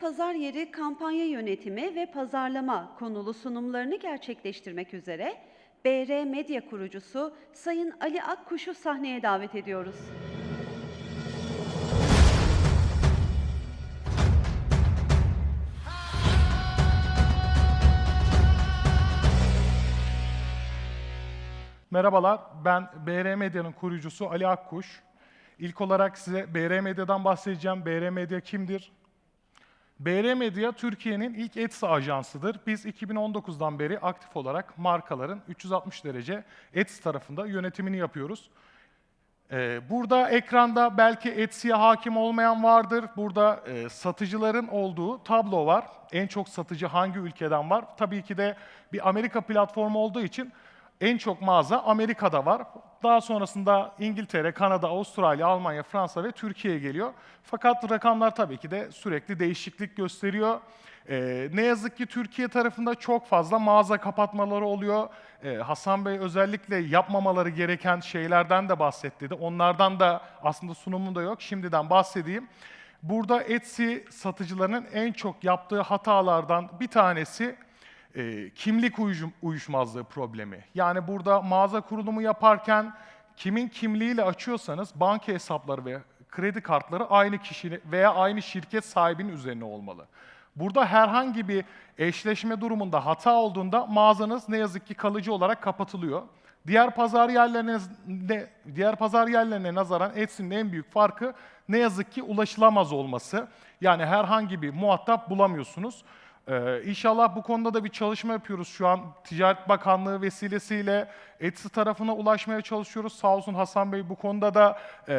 pazar yeri kampanya yönetimi ve pazarlama konulu sunumlarını gerçekleştirmek üzere BR Medya kurucusu Sayın Ali Akkuş'u sahneye davet ediyoruz. Merhabalar, ben BR Medya'nın kurucusu Ali Akkuş. İlk olarak size BR Medya'dan bahsedeceğim. BR Medya kimdir? BR Medya Türkiye'nin ilk Etsy ajansıdır. Biz 2019'dan beri aktif olarak markaların 360 derece Etsy tarafında yönetimini yapıyoruz. Ee, Burada ekranda belki Etsy'ye hakim olmayan vardır. Burada e, satıcıların olduğu tablo var. En çok satıcı hangi ülkeden var? Tabii ki de bir Amerika platformu olduğu için en çok mağaza Amerika'da var. Daha sonrasında İngiltere, Kanada, Avustralya, Almanya, Fransa ve Türkiye'ye geliyor. Fakat rakamlar tabii ki de sürekli değişiklik gösteriyor. Ee, ne yazık ki Türkiye tarafında çok fazla mağaza kapatmaları oluyor. Ee, Hasan Bey özellikle yapmamaları gereken şeylerden de bahsetti. Onlardan da aslında sunumunda yok. Şimdiden bahsedeyim. Burada Etsy satıcılarının en çok yaptığı hatalardan bir tanesi e, kimlik uyuşmazlığı problemi. Yani burada mağaza kurulumu yaparken kimin kimliğiyle açıyorsanız banka hesapları ve kredi kartları aynı kişi veya aynı şirket sahibinin üzerine olmalı. Burada herhangi bir eşleşme durumunda hata olduğunda mağazanız ne yazık ki kalıcı olarak kapatılıyor. Diğer pazar yerlerine ne, diğer pazar yerlerine nazaran Etsy'nin en büyük farkı ne yazık ki ulaşılamaz olması. Yani herhangi bir muhatap bulamıyorsunuz. Ee, inşallah bu konuda da bir çalışma yapıyoruz şu an. Ticaret Bakanlığı vesilesiyle Etsy tarafına ulaşmaya çalışıyoruz. Sağ olsun Hasan Bey bu konuda da e,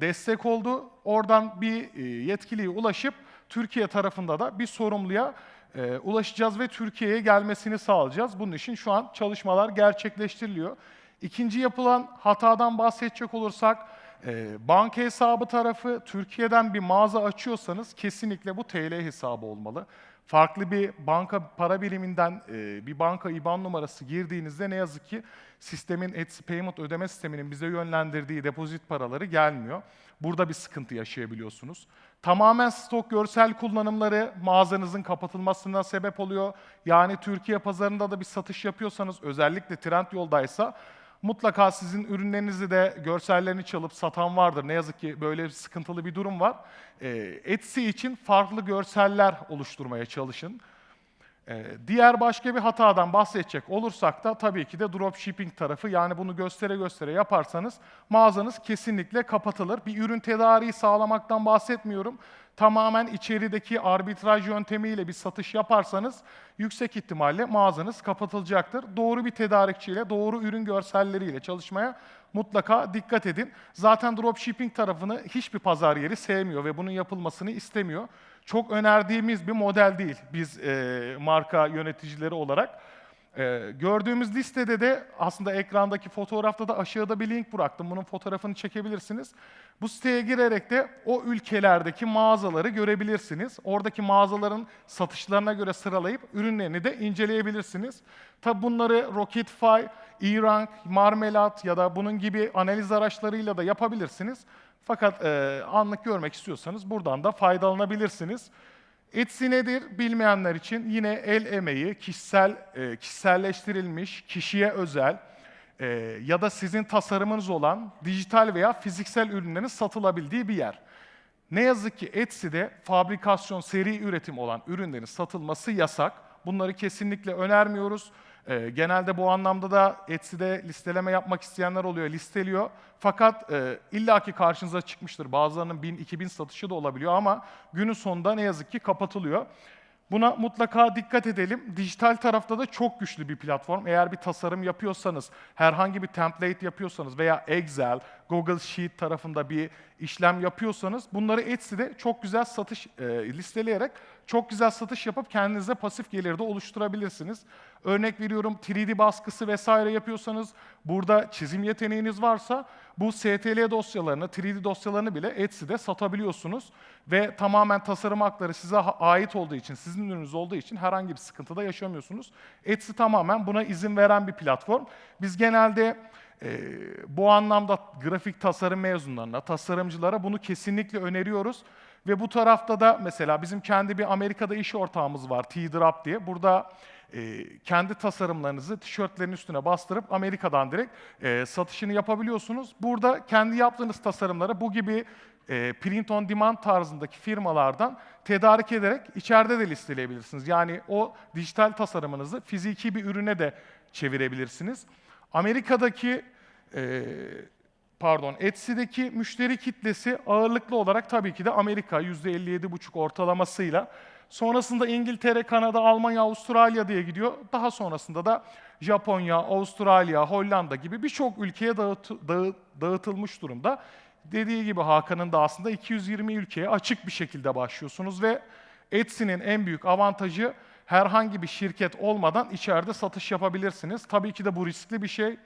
destek oldu. Oradan bir e, yetkiliye ulaşıp Türkiye tarafında da bir sorumluya e, ulaşacağız ve Türkiye'ye gelmesini sağlayacağız. Bunun için şu an çalışmalar gerçekleştiriliyor. İkinci yapılan hatadan bahsedecek olursak, e, banka hesabı tarafı Türkiye'den bir mağaza açıyorsanız kesinlikle bu TL hesabı olmalı. Farklı bir banka para biriminden e, bir banka IBAN numarası girdiğinizde ne yazık ki sistemin Etsy Payment ödeme sisteminin bize yönlendirdiği depozit paraları gelmiyor. Burada bir sıkıntı yaşayabiliyorsunuz. Tamamen stok görsel kullanımları mağazanızın kapatılmasına sebep oluyor. Yani Türkiye pazarında da bir satış yapıyorsanız özellikle Trendyol'daysa Mutlaka sizin ürünlerinizi de görsellerini çalıp satan vardır. Ne yazık ki böyle sıkıntılı bir durum var. Ee, Etsy için farklı görseller oluşturmaya çalışın. Ee, diğer başka bir hatadan bahsedecek olursak da tabii ki de dropshipping tarafı. Yani bunu göstere göstere yaparsanız mağazanız kesinlikle kapatılır. Bir ürün tedariği sağlamaktan bahsetmiyorum. Tamamen içerideki arbitraj yöntemiyle bir satış yaparsanız yüksek ihtimalle mağazanız kapatılacaktır. Doğru bir tedarikçiyle, doğru ürün görselleriyle çalışmaya mutlaka dikkat edin. Zaten dropshipping tarafını hiçbir pazar yeri sevmiyor ve bunun yapılmasını istemiyor. Çok önerdiğimiz bir model değil biz e, marka yöneticileri olarak. E, gördüğümüz listede de aslında ekrandaki fotoğrafta da aşağıda bir link bıraktım. Bunun fotoğrafını çekebilirsiniz. Bu siteye girerek de o ülkelerdeki mağazaları görebilirsiniz. Oradaki mağazaların satışlarına göre sıralayıp ürünlerini de inceleyebilirsiniz. Tabi bunları Rocketfy, E-Rank, Marmelat ya da bunun gibi analiz araçlarıyla da yapabilirsiniz. Fakat e, anlık görmek istiyorsanız buradan da faydalanabilirsiniz. Etsy nedir bilmeyenler için yine el emeği, kişisel, e, kişiselleştirilmiş, kişiye özel e, ya da sizin tasarımınız olan dijital veya fiziksel ürünlerin satılabildiği bir yer. Ne yazık ki Etsy'de fabrikasyon, seri üretim olan ürünlerin satılması yasak. Bunları kesinlikle önermiyoruz. Ee, genelde bu anlamda da Etsy'de listeleme yapmak isteyenler oluyor, listeliyor. Fakat e, illaki karşınıza çıkmıştır. Bazılarının 1000-2000 satışı da olabiliyor ama günün sonunda ne yazık ki kapatılıyor. Buna mutlaka dikkat edelim. Dijital tarafta da çok güçlü bir platform. Eğer bir tasarım yapıyorsanız, herhangi bir template yapıyorsanız veya Excel, Google Sheet tarafında bir işlem yapıyorsanız bunları Etsy'de çok güzel satış e, listeleyerek çok güzel satış yapıp kendinize pasif gelir de oluşturabilirsiniz. Örnek veriyorum 3D baskısı vesaire yapıyorsanız burada çizim yeteneğiniz varsa bu STL dosyalarını, 3D dosyalarını bile Etsy'de satabiliyorsunuz ve tamamen tasarım hakları size ait olduğu için, sizin ürününüz olduğu için herhangi bir sıkıntı da yaşamıyorsunuz. Etsy tamamen buna izin veren bir platform. Biz genelde e, bu anlamda grafik tasarım mezunlarına, tasarımcılara bunu kesinlikle öneriyoruz. Ve bu tarafta da mesela bizim kendi bir Amerika'da iş ortağımız var T-Drop diye. Burada e, kendi tasarımlarınızı tişörtlerin üstüne bastırıp Amerika'dan direkt e, satışını yapabiliyorsunuz. Burada kendi yaptığınız tasarımları bu gibi e, print on demand tarzındaki firmalardan tedarik ederek içeride de listeleyebilirsiniz. Yani o dijital tasarımınızı fiziki bir ürüne de çevirebilirsiniz. Amerika'daki e, pardon Etsy'deki müşteri kitlesi ağırlıklı olarak tabii ki de Amerika %57,5 ortalamasıyla. Sonrasında İngiltere, Kanada, Almanya, Avustralya diye gidiyor. Daha sonrasında da Japonya, Avustralya, Hollanda gibi birçok ülkeye dağıt, dağı- dağıtılmış durumda. Dediği gibi Hakan'ın da aslında 220 ülkeye açık bir şekilde başlıyorsunuz ve Etsy'nin en büyük avantajı herhangi bir şirket olmadan içeride satış yapabilirsiniz. Tabii ki de bu riskli bir şey.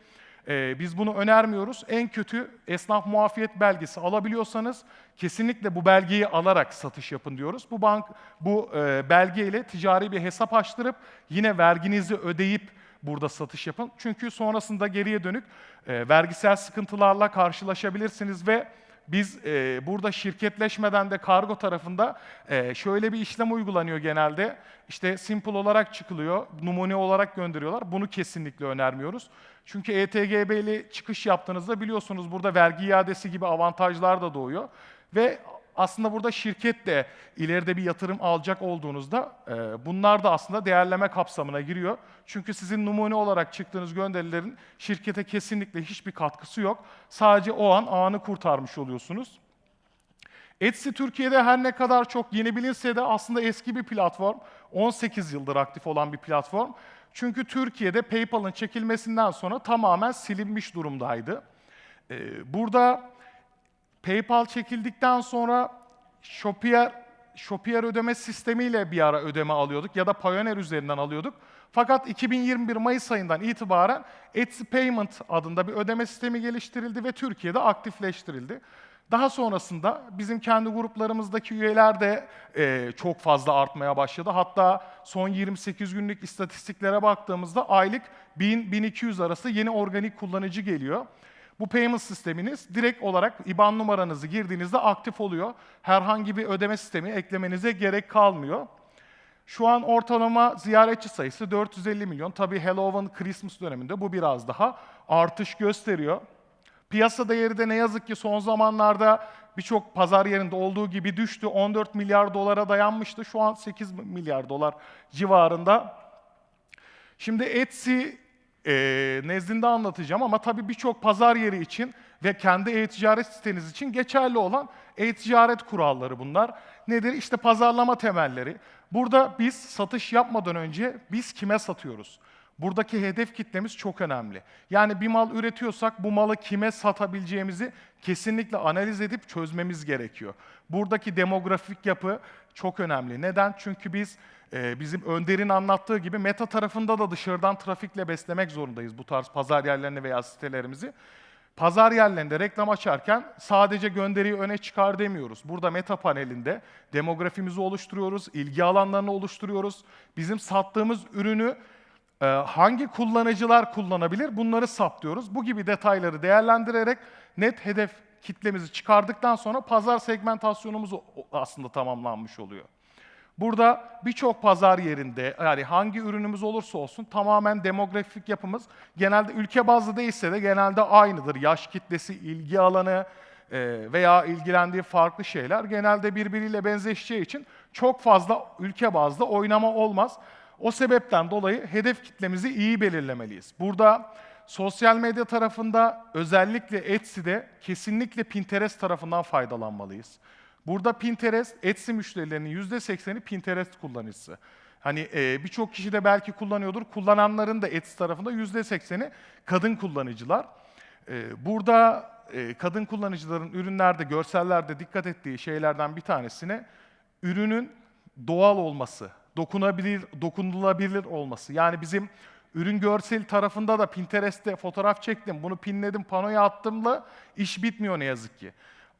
Ee, biz bunu önermiyoruz. En kötü esnaf muafiyet belgesi alabiliyorsanız kesinlikle bu belgeyi alarak satış yapın diyoruz. Bu bank bu e, belgeyle ticari bir hesap açtırıp yine verginizi ödeyip burada satış yapın. Çünkü sonrasında geriye dönük e, vergisel sıkıntılarla karşılaşabilirsiniz ve biz e, burada şirketleşmeden de kargo tarafında e, şöyle bir işlem uygulanıyor genelde. İşte simple olarak çıkılıyor, numune olarak gönderiyorlar. Bunu kesinlikle önermiyoruz. Çünkü ETGB ile çıkış yaptığınızda biliyorsunuz burada vergi iadesi gibi avantajlar da doğuyor. Ve aslında burada şirket de ileride bir yatırım alacak olduğunuzda e, bunlar da aslında değerleme kapsamına giriyor. Çünkü sizin numune olarak çıktığınız gönderilerin şirkete kesinlikle hiçbir katkısı yok. Sadece o an anı kurtarmış oluyorsunuz. Etsy Türkiye'de her ne kadar çok yeni bilinse de aslında eski bir platform. 18 yıldır aktif olan bir platform. Çünkü Türkiye'de PayPal'ın çekilmesinden sonra tamamen silinmiş durumdaydı. Ee, burada PayPal çekildikten sonra Shopier, Shopier ödeme sistemiyle bir ara ödeme alıyorduk ya da Payoneer üzerinden alıyorduk. Fakat 2021 Mayıs ayından itibaren Etsy Payment adında bir ödeme sistemi geliştirildi ve Türkiye'de aktifleştirildi. Daha sonrasında bizim kendi gruplarımızdaki üyeler de e, çok fazla artmaya başladı. Hatta son 28 günlük istatistiklere baktığımızda aylık 1000-1200 arası yeni organik kullanıcı geliyor. Bu payment sisteminiz direkt olarak IBAN numaranızı girdiğinizde aktif oluyor. Herhangi bir ödeme sistemi eklemenize gerek kalmıyor. Şu an ortalama ziyaretçi sayısı 450 milyon. Tabii Halloween, Christmas döneminde bu biraz daha artış gösteriyor. Piyasa değeri de ne yazık ki son zamanlarda birçok pazar yerinde olduğu gibi düştü. 14 milyar dolara dayanmıştı. Şu an 8 milyar dolar civarında. Şimdi Etsy e, nezdinde anlatacağım ama tabii birçok pazar yeri için ve kendi e-ticaret siteniz için geçerli olan e-ticaret kuralları bunlar. Nedir? İşte pazarlama temelleri. Burada biz satış yapmadan önce biz kime satıyoruz? Buradaki hedef kitlemiz çok önemli. Yani bir mal üretiyorsak bu malı kime satabileceğimizi kesinlikle analiz edip çözmemiz gerekiyor. Buradaki demografik yapı çok önemli. Neden? Çünkü biz e, bizim Önder'in anlattığı gibi meta tarafında da dışarıdan trafikle beslemek zorundayız bu tarz pazar yerlerini veya sitelerimizi. Pazar yerlerinde reklam açarken sadece gönderiyi öne çıkar demiyoruz. Burada meta panelinde demografimizi oluşturuyoruz, ilgi alanlarını oluşturuyoruz. Bizim sattığımız ürünü hangi kullanıcılar kullanabilir bunları saptıyoruz. Bu gibi detayları değerlendirerek net hedef kitlemizi çıkardıktan sonra pazar segmentasyonumuz aslında tamamlanmış oluyor. Burada birçok pazar yerinde yani hangi ürünümüz olursa olsun tamamen demografik yapımız genelde ülke bazlı değilse de genelde aynıdır. Yaş kitlesi, ilgi alanı e, veya ilgilendiği farklı şeyler genelde birbiriyle benzeşeceği için çok fazla ülke bazlı oynama olmaz. O sebepten dolayı hedef kitlemizi iyi belirlemeliyiz. Burada sosyal medya tarafında özellikle Etsy'de kesinlikle Pinterest tarafından faydalanmalıyız. Burada Pinterest, Etsy müşterilerinin %80'i Pinterest kullanıcısı. Hani e, birçok kişi de belki kullanıyordur. Kullananların da Etsy tarafında %80'i kadın kullanıcılar. E, burada e, kadın kullanıcıların ürünlerde, görsellerde dikkat ettiği şeylerden bir tanesine ürünün doğal olması, dokunabilir, dokunulabilir olması. Yani bizim ürün görsel tarafında da Pinterest'te fotoğraf çektim, bunu pinledim, panoya attımla iş bitmiyor ne yazık ki.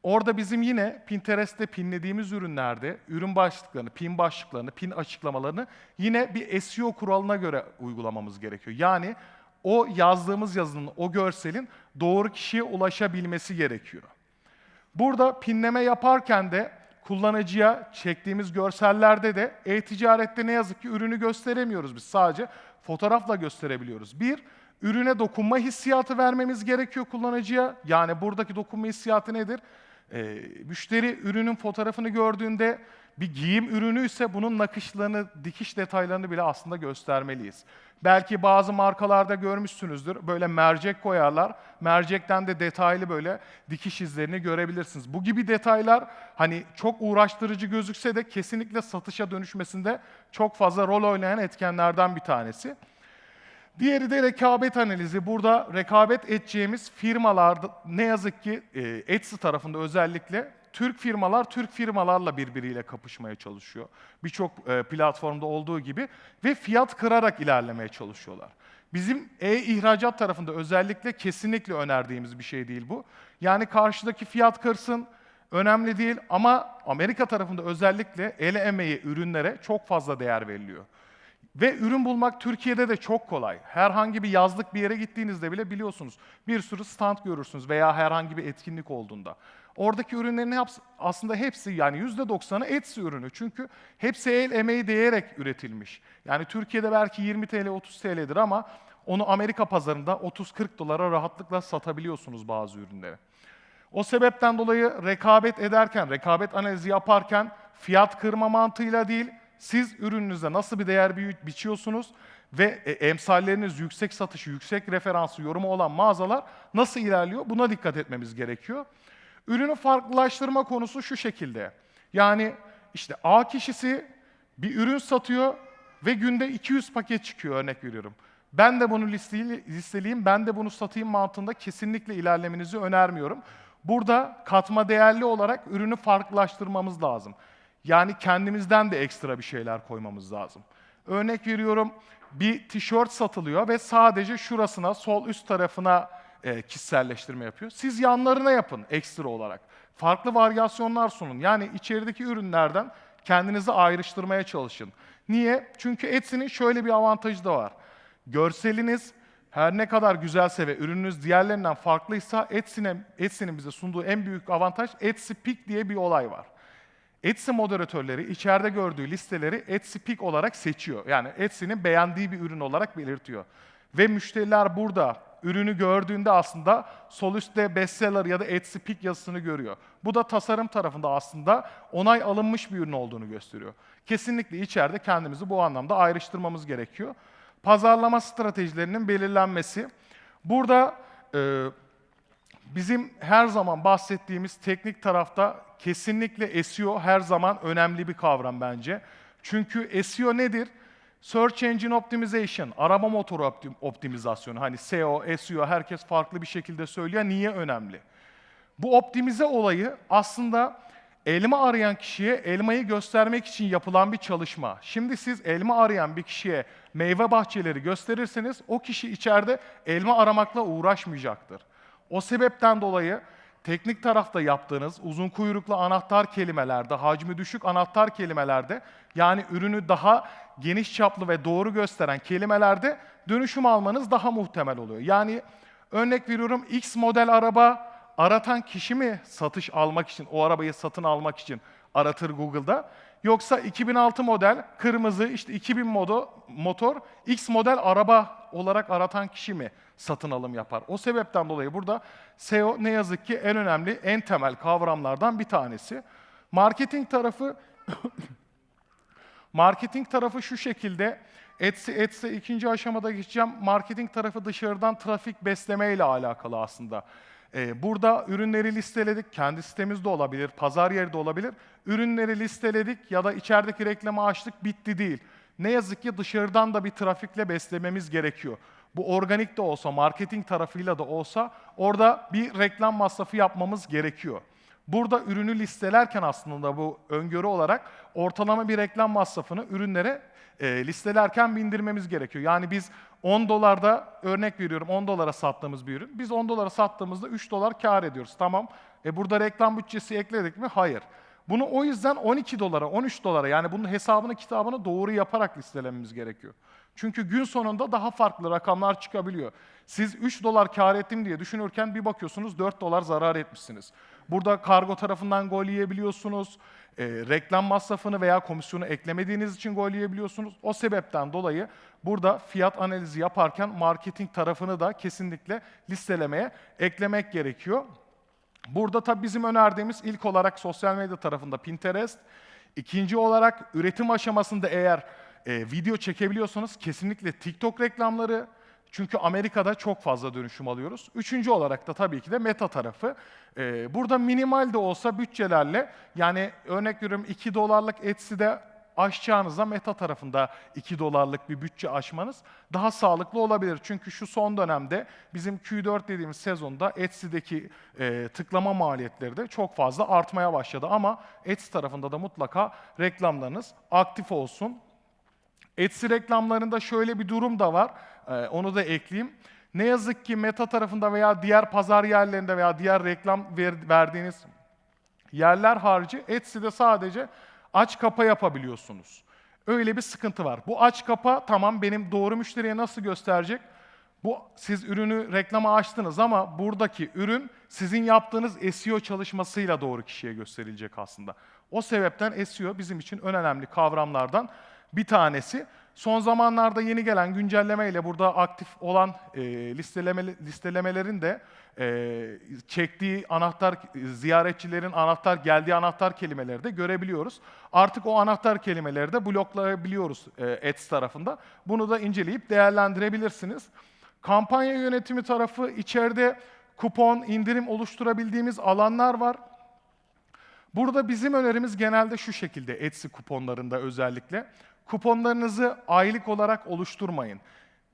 Orada bizim yine Pinterest'te pinlediğimiz ürünlerde ürün başlıklarını, pin başlıklarını, pin açıklamalarını yine bir SEO kuralına göre uygulamamız gerekiyor. Yani o yazdığımız yazının, o görselin doğru kişiye ulaşabilmesi gerekiyor. Burada pinleme yaparken de kullanıcıya çektiğimiz görsellerde de e-ticarette ne yazık ki ürünü gösteremiyoruz biz. Sadece fotoğrafla gösterebiliyoruz. Bir, ürüne dokunma hissiyatı vermemiz gerekiyor kullanıcıya. Yani buradaki dokunma hissiyatı nedir? Ee, müşteri ürünün fotoğrafını gördüğünde bir giyim ürünü ise bunun nakışlarını, dikiş detaylarını bile aslında göstermeliyiz. Belki bazı markalarda görmüşsünüzdür. Böyle mercek koyarlar. Mercekten de detaylı böyle dikiş izlerini görebilirsiniz. Bu gibi detaylar hani çok uğraştırıcı gözükse de kesinlikle satışa dönüşmesinde çok fazla rol oynayan etkenlerden bir tanesi. Diğeri de rekabet analizi. Burada rekabet edeceğimiz firmalar ne yazık ki e, Etsy tarafında özellikle Türk firmalar Türk firmalarla birbiriyle kapışmaya çalışıyor. Birçok e, platformda olduğu gibi ve fiyat kırarak ilerlemeye çalışıyorlar. Bizim e-ihracat tarafında özellikle kesinlikle önerdiğimiz bir şey değil bu. Yani karşıdaki fiyat kırsın, önemli değil ama Amerika tarafında özellikle el emeği ürünlere çok fazla değer veriliyor. Ve ürün bulmak Türkiye'de de çok kolay. Herhangi bir yazlık bir yere gittiğinizde bile biliyorsunuz. Bir sürü stand görürsünüz veya herhangi bir etkinlik olduğunda. Oradaki ürünlerin heps- aslında hepsi yani %90'ı Etsy ürünü. Çünkü hepsi el emeği değerek üretilmiş. Yani Türkiye'de belki 20 TL, 30 TL'dir ama onu Amerika pazarında 30-40 dolara rahatlıkla satabiliyorsunuz bazı ürünleri. O sebepten dolayı rekabet ederken, rekabet analizi yaparken fiyat kırma mantığıyla değil, siz ürününüze nasıl bir değer bi- biçiyorsunuz ve e, emsalleriniz yüksek satışı, yüksek referansı, yorumu olan mağazalar nasıl ilerliyor? Buna dikkat etmemiz gerekiyor. Ürünü farklılaştırma konusu şu şekilde. Yani işte A kişisi bir ürün satıyor ve günde 200 paket çıkıyor örnek veriyorum. Ben de bunu listeleyeyim, ben de bunu satayım mantığında kesinlikle ilerlemenizi önermiyorum. Burada katma değerli olarak ürünü farklılaştırmamız lazım. Yani kendimizden de ekstra bir şeyler koymamız lazım. Örnek veriyorum bir tişört satılıyor ve sadece şurasına, sol üst tarafına e, kişiselleştirme yapıyor. Siz yanlarına yapın ekstra olarak. Farklı varyasyonlar sunun. Yani içerideki ürünlerden kendinizi ayrıştırmaya çalışın. Niye? Çünkü Etsy'nin şöyle bir avantajı da var. Görseliniz her ne kadar güzelse ve ürününüz diğerlerinden farklıysa Etsy'nin Etsy'nin bize sunduğu en büyük avantaj Etsy Pick diye bir olay var. Etsy moderatörleri içeride gördüğü listeleri Etsy Pick olarak seçiyor. Yani Etsy'nin beğendiği bir ürün olarak belirtiyor. Ve müşteriler burada ürünü gördüğünde aslında sol üstte bestseller ya da Etsy Pick yazısını görüyor. Bu da tasarım tarafında aslında onay alınmış bir ürün olduğunu gösteriyor. Kesinlikle içeride kendimizi bu anlamda ayrıştırmamız gerekiyor. Pazarlama stratejilerinin belirlenmesi. Burada e, Bizim her zaman bahsettiğimiz teknik tarafta kesinlikle SEO her zaman önemli bir kavram bence. Çünkü SEO nedir? Search Engine Optimization, arama motoru optim- optimizasyonu. Hani SEO, SEO herkes farklı bir şekilde söylüyor. Niye önemli? Bu optimize olayı aslında elma arayan kişiye elmayı göstermek için yapılan bir çalışma. Şimdi siz elma arayan bir kişiye meyve bahçeleri gösterirseniz o kişi içeride elma aramakla uğraşmayacaktır. O sebepten dolayı teknik tarafta yaptığınız uzun kuyruklu anahtar kelimelerde, hacmi düşük anahtar kelimelerde yani ürünü daha geniş çaplı ve doğru gösteren kelimelerde dönüşüm almanız daha muhtemel oluyor. Yani örnek veriyorum X model araba aratan kişi mi satış almak için, o arabayı satın almak için aratır Google'da? Yoksa 2006 model, kırmızı, işte 2000 modo, motor, X model araba olarak aratan kişi mi satın alım yapar? O sebepten dolayı burada SEO ne yazık ki en önemli, en temel kavramlardan bir tanesi. Marketing tarafı Marketing tarafı şu şekilde. Etsy, Etsy ikinci aşamada geçeceğim. Marketing tarafı dışarıdan trafik besleme ile alakalı aslında. Ee, burada ürünleri listeledik. Kendi sitemizde olabilir, pazar yeri de olabilir. Ürünleri listeledik ya da içerideki reklamı açtık, bitti değil. Ne yazık ki dışarıdan da bir trafikle beslememiz gerekiyor. Bu organik de olsa, marketing tarafıyla da olsa orada bir reklam masrafı yapmamız gerekiyor. Burada ürünü listelerken aslında bu öngörü olarak ortalama bir reklam masrafını ürünlere e, listelerken bindirmemiz gerekiyor. Yani biz 10 dolarda örnek veriyorum 10 dolara sattığımız bir ürün. Biz 10 dolara sattığımızda 3 dolar kar ediyoruz. Tamam. E burada reklam bütçesi ekledik mi? Hayır. Bunu o yüzden 12 dolara, 13 dolara yani bunun hesabını kitabını doğru yaparak listelememiz gerekiyor. Çünkü gün sonunda daha farklı rakamlar çıkabiliyor. Siz 3 dolar kar ettim diye düşünürken bir bakıyorsunuz 4 dolar zarar etmişsiniz. Burada kargo tarafından gol yiyebiliyorsunuz. E, reklam masrafını veya komisyonu eklemediğiniz için gol yiyebiliyorsunuz. O sebepten dolayı burada fiyat analizi yaparken marketing tarafını da kesinlikle listelemeye eklemek gerekiyor. Burada tabii bizim önerdiğimiz ilk olarak sosyal medya tarafında Pinterest. İkinci olarak üretim aşamasında eğer e, video çekebiliyorsanız kesinlikle TikTok reklamları. Çünkü Amerika'da çok fazla dönüşüm alıyoruz. Üçüncü olarak da tabii ki de meta tarafı. E, burada minimal de olsa bütçelerle yani örnek veriyorum 2 dolarlık Etsy'de aşacağınıza meta tarafında 2 dolarlık bir bütçe aşmanız daha sağlıklı olabilir. Çünkü şu son dönemde bizim Q4 dediğimiz sezonda Etsy'deki e, tıklama maliyetleri de çok fazla artmaya başladı. Ama Etsy tarafında da mutlaka reklamlarınız aktif olsun. Etsy reklamlarında şöyle bir durum da var. Ee, onu da ekleyeyim. Ne yazık ki Meta tarafında veya diğer pazar yerlerinde veya diğer reklam ver- verdiğiniz yerler harici Etsy'de sadece aç kapa yapabiliyorsunuz. Öyle bir sıkıntı var. Bu aç kapa tamam benim doğru müşteriye nasıl gösterecek? Bu siz ürünü reklama açtınız ama buradaki ürün sizin yaptığınız SEO çalışmasıyla doğru kişiye gösterilecek aslında. O sebepten SEO bizim için önemli kavramlardan bir tanesi. Son zamanlarda yeni gelen güncellemeyle burada aktif olan e, listeleme, listelemelerin de e, çektiği anahtar, ziyaretçilerin anahtar, geldiği anahtar kelimeleri de görebiliyoruz. Artık o anahtar kelimeleri de bloklayabiliyoruz e, Ads tarafında. Bunu da inceleyip değerlendirebilirsiniz. Kampanya yönetimi tarafı içeride kupon, indirim oluşturabildiğimiz alanlar var. Burada bizim önerimiz genelde şu şekilde Etsy kuponlarında özellikle. Kuponlarınızı aylık olarak oluşturmayın.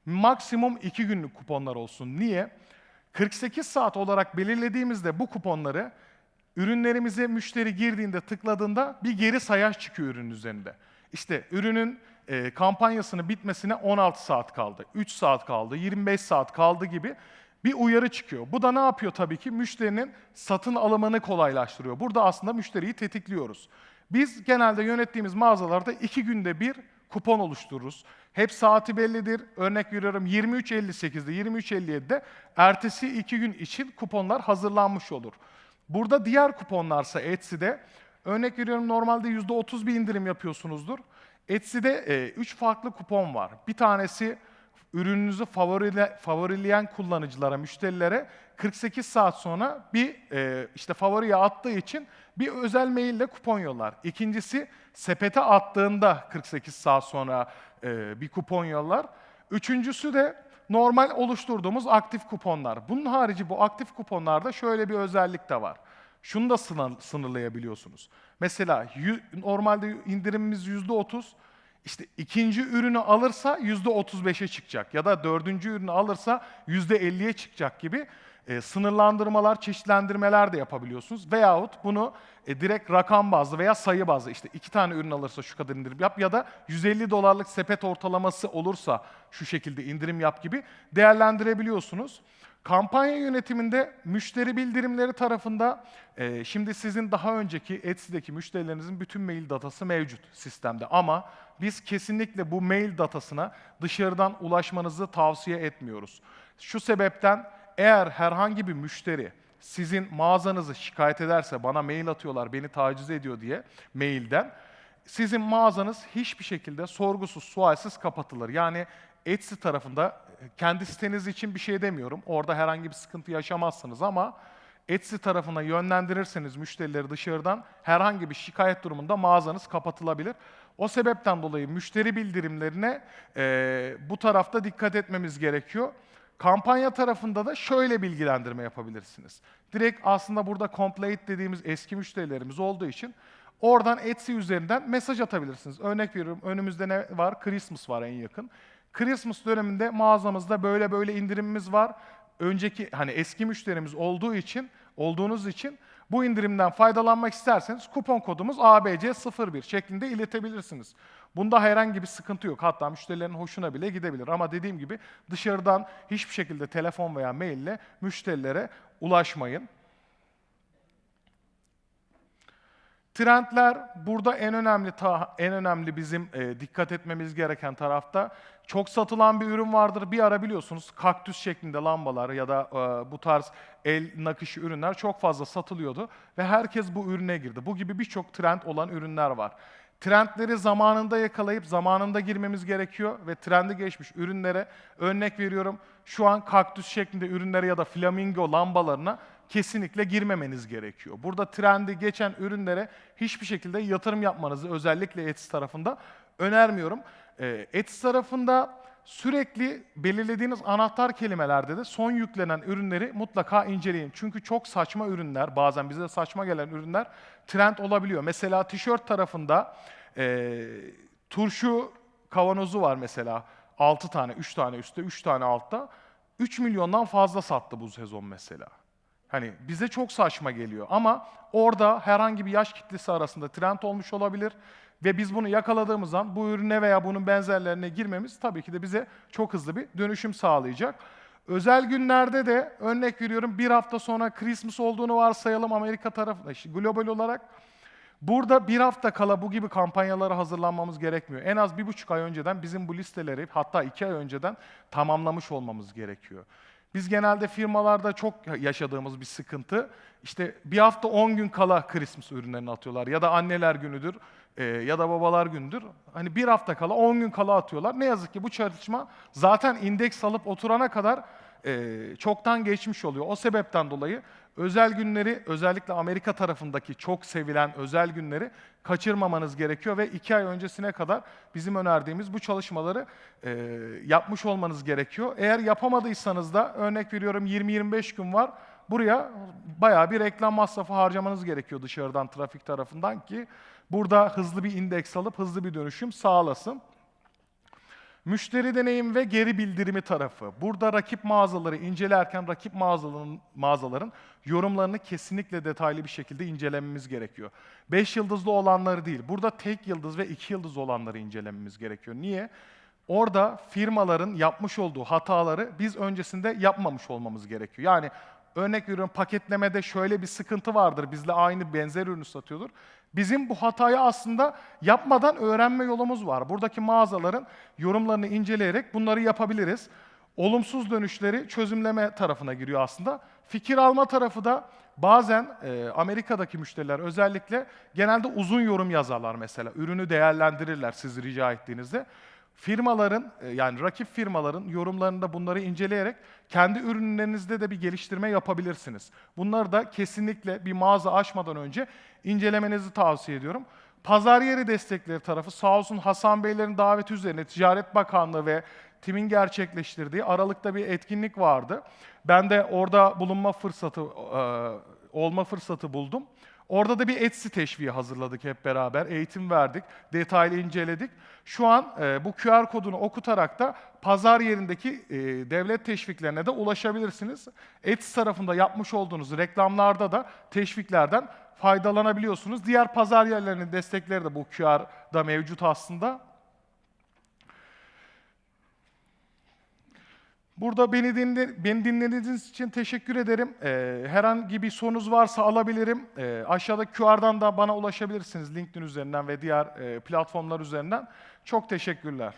Maksimum 2 günlük kuponlar olsun. Niye? 48 saat olarak belirlediğimizde bu kuponları ürünlerimize müşteri girdiğinde tıkladığında bir geri sayaç çıkıyor ürünün üzerinde. İşte ürünün e, kampanyasının bitmesine 16 saat kaldı, 3 saat kaldı, 25 saat kaldı gibi bir uyarı çıkıyor. Bu da ne yapıyor tabii ki? Müşterinin satın alımını kolaylaştırıyor. Burada aslında müşteriyi tetikliyoruz. Biz genelde yönettiğimiz mağazalarda iki günde bir kupon oluştururuz. Hep saati bellidir. Örnek veriyorum 23.58'de, 23.57'de ertesi iki gün için kuponlar hazırlanmış olur. Burada diğer kuponlarsa Etsy'de örnek veriyorum normalde %30 bir indirim yapıyorsunuzdur. Etsy'de 3 farklı kupon var. Bir tanesi ürününüzü favorile, favorileyen kullanıcılara, müşterilere 48 saat sonra bir e, işte favoriye attığı için bir özel maille kupon yollar. İkincisi sepete attığında 48 saat sonra e, bir kupon yollar. Üçüncüsü de normal oluşturduğumuz aktif kuponlar. Bunun harici bu aktif kuponlarda şöyle bir özellik de var. Şunu da sınır, sınırlayabiliyorsunuz. Mesela normalde indirimimiz %30, işte ikinci ürünü alırsa yüzde 35'e çıkacak ya da dördüncü ürünü alırsa yüzde 50'ye çıkacak gibi e, sınırlandırmalar, çeşitlendirmeler de yapabiliyorsunuz. Veyahut bunu e, direkt rakam bazlı veya sayı bazlı işte iki tane ürün alırsa şu kadar indirim yap ya da 150 dolarlık sepet ortalaması olursa şu şekilde indirim yap gibi değerlendirebiliyorsunuz. Kampanya yönetiminde müşteri bildirimleri tarafında e, şimdi sizin daha önceki Etsy'deki müşterilerinizin bütün mail datası mevcut sistemde ama biz kesinlikle bu mail datasına dışarıdan ulaşmanızı tavsiye etmiyoruz. Şu sebepten eğer herhangi bir müşteri sizin mağazanızı şikayet ederse bana mail atıyorlar, beni taciz ediyor diye mailden sizin mağazanız hiçbir şekilde sorgusuz, sualsiz kapatılır. Yani Etsy tarafında e, kendi siteniz için bir şey demiyorum. Orada herhangi bir sıkıntı yaşamazsınız ama Etsy tarafına yönlendirirseniz müşterileri dışarıdan herhangi bir şikayet durumunda mağazanız kapatılabilir. O sebepten dolayı müşteri bildirimlerine e, bu tarafta dikkat etmemiz gerekiyor. Kampanya tarafında da şöyle bilgilendirme yapabilirsiniz. Direkt aslında burada complete dediğimiz eski müşterilerimiz olduğu için oradan Etsy üzerinden mesaj atabilirsiniz. Örnek veriyorum önümüzde ne var? Christmas var en yakın. Christmas döneminde mağazamızda böyle böyle indirimimiz var. Önceki hani eski müşterimiz olduğu için, olduğunuz için bu indirimden faydalanmak isterseniz kupon kodumuz ABC01 şeklinde iletebilirsiniz. Bunda herhangi bir sıkıntı yok. Hatta müşterilerin hoşuna bile gidebilir. Ama dediğim gibi dışarıdan hiçbir şekilde telefon veya maille müşterilere ulaşmayın. Trendler burada en önemli ta- en önemli bizim e, dikkat etmemiz gereken tarafta çok satılan bir ürün vardır. Bir ara biliyorsunuz kaktüs şeklinde lambalar ya da e, bu tarz el nakışı ürünler çok fazla satılıyordu ve herkes bu ürüne girdi. Bu gibi birçok trend olan ürünler var. Trendleri zamanında yakalayıp zamanında girmemiz gerekiyor ve trendi geçmiş ürünlere örnek veriyorum. Şu an kaktüs şeklinde ürünlere ya da flamingo lambalarına kesinlikle girmemeniz gerekiyor. Burada trendi geçen ürünlere hiçbir şekilde yatırım yapmanızı özellikle Etsy tarafında önermiyorum. Ee, Etsy tarafında sürekli belirlediğiniz anahtar kelimelerde de son yüklenen ürünleri mutlaka inceleyin. Çünkü çok saçma ürünler, bazen bize saçma gelen ürünler trend olabiliyor. Mesela tişört tarafında e, turşu kavanozu var mesela. 6 tane, 3 tane üstte, 3 tane altta. 3 milyondan fazla sattı bu sezon mesela. Hani bize çok saçma geliyor ama orada herhangi bir yaş kitlesi arasında trend olmuş olabilir ve biz bunu yakaladığımız an bu ürüne veya bunun benzerlerine girmemiz tabii ki de bize çok hızlı bir dönüşüm sağlayacak. Özel günlerde de örnek veriyorum bir hafta sonra Christmas olduğunu varsayalım Amerika tarafında işte global olarak. Burada bir hafta kala bu gibi kampanyalara hazırlanmamız gerekmiyor. En az bir buçuk ay önceden bizim bu listeleri hatta iki ay önceden tamamlamış olmamız gerekiyor. Biz genelde firmalarda çok yaşadığımız bir sıkıntı. İşte bir hafta 10 gün kala Christmas ürünlerini atıyorlar ya da anneler günüdür e, ya da babalar gündür. Hani bir hafta kala 10 gün kala atıyorlar. Ne yazık ki bu çalışma zaten indeks alıp oturana kadar e, çoktan geçmiş oluyor. O sebepten dolayı özel günleri özellikle Amerika tarafındaki çok sevilen özel günleri kaçırmamanız gerekiyor ve iki ay öncesine kadar bizim önerdiğimiz bu çalışmaları e, yapmış olmanız gerekiyor. Eğer yapamadıysanız da örnek veriyorum 20-25 gün var. Buraya bayağı bir reklam masrafı harcamanız gerekiyor dışarıdan trafik tarafından ki burada hızlı bir indeks alıp hızlı bir dönüşüm sağlasın. Müşteri deneyim ve geri bildirimi tarafı. Burada rakip mağazaları incelerken rakip mağazaların, mağazaların yorumlarını kesinlikle detaylı bir şekilde incelememiz gerekiyor. 5 yıldızlı olanları değil, burada tek yıldız ve 2 yıldız olanları incelememiz gerekiyor. Niye? Orada firmaların yapmış olduğu hataları biz öncesinde yapmamış olmamız gerekiyor. Yani örnek veriyorum paketlemede şöyle bir sıkıntı vardır, bizle aynı benzer ürünü satıyordur. Bizim bu hatayı aslında yapmadan öğrenme yolumuz var. Buradaki mağazaların yorumlarını inceleyerek bunları yapabiliriz. Olumsuz dönüşleri çözümleme tarafına giriyor aslında. Fikir alma tarafı da bazen e, Amerika'daki müşteriler özellikle genelde uzun yorum yazarlar mesela. Ürünü değerlendirirler siz rica ettiğinizde. Firmaların e, yani rakip firmaların yorumlarında bunları inceleyerek kendi ürünlerinizde de bir geliştirme yapabilirsiniz. Bunları da kesinlikle bir mağaza açmadan önce incelemenizi tavsiye ediyorum. Pazar yeri destekleri tarafı sağ olsun Hasan Beylerin daveti üzerine Ticaret Bakanlığı ve timin gerçekleştirdiği Aralık'ta bir etkinlik vardı. Ben de orada bulunma fırsatı e, olma fırsatı buldum. Orada da bir Etsy teşviği hazırladık hep beraber. Eğitim verdik, detaylı inceledik. Şu an e, bu QR kodunu okutarak da pazar yerindeki e, devlet teşviklerine de ulaşabilirsiniz. Etsy tarafında yapmış olduğunuz reklamlarda da teşviklerden faydalanabiliyorsunuz. Diğer pazar yerlerinin destekleri de bu QR'da mevcut aslında. Burada beni, dinle, beni dinlediğiniz için teşekkür ederim. Ee, herhangi bir sorunuz varsa alabilirim. Ee, aşağıda QR'dan da bana ulaşabilirsiniz LinkedIn üzerinden ve diğer e, platformlar üzerinden. Çok teşekkürler.